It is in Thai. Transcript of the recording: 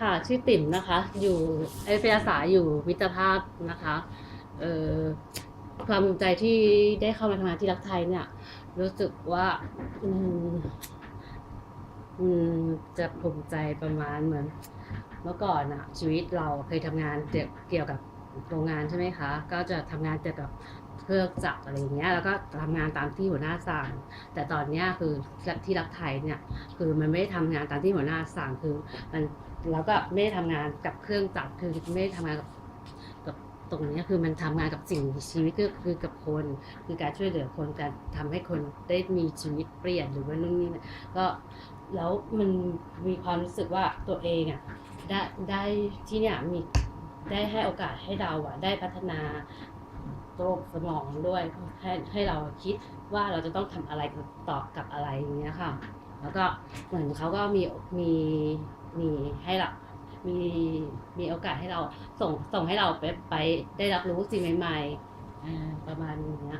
ค่ะชื่อติ๋มนะคะ อยู่เอฟยาสาอยู่วิตรภาพนะคะเอ่อความภูมิใจที่ได้เข้ามาทำงานที่รักไทยเนี่ย รู้สึกว่าอืมอืมจะภูมิใจประมาณเหมือน เมื่อก่อนอะชีวิตเราเคยทำงานเกี่ยวกับ โรงงานใช่ไหมคะ ก็จะทำงานเกี่ยวกับเครื่องจักรอะไรอย่างเงี้ย แล้วก็ทำงานตามที่หัวหน้าสั่ง แต่ตอนเนี้ยคือที่รักไทยเนี่ยคือมันไม่ได้ทำงานตามที่หัวหน้าสั่งคือมันแล้วก็ไม่ได้ทำงานกับเครื่องจักรคือไม่ได้ทำงานกับกับตรงเนี้ยคือมันทำงานกับสิ่งชีวิตก็คือกับคน คือการช่วยเหลือคนการทำให้คนได้มีชีวิตเปลี่ยนหรือว่านู่นนี่ก็แล้วมันมีความรู้สึกว่าตัวเองอะได้ได้ที่เนี่ยมี ได้ให้โอกาสให้เราอะได้พัฒนาระบบสมองด้วยให้ให้เราคิดว่าเราจะต้องทำอะไรต่อกับอะไรอย่างเงี้ยค่ะ แล้วก็เหมือนเขาก็มีมีมีให้เรามีมีโอกาสให้เราส่งส่งให้เราไปไปได้รับรู้สิ่งใหม่ๆประมาณนี้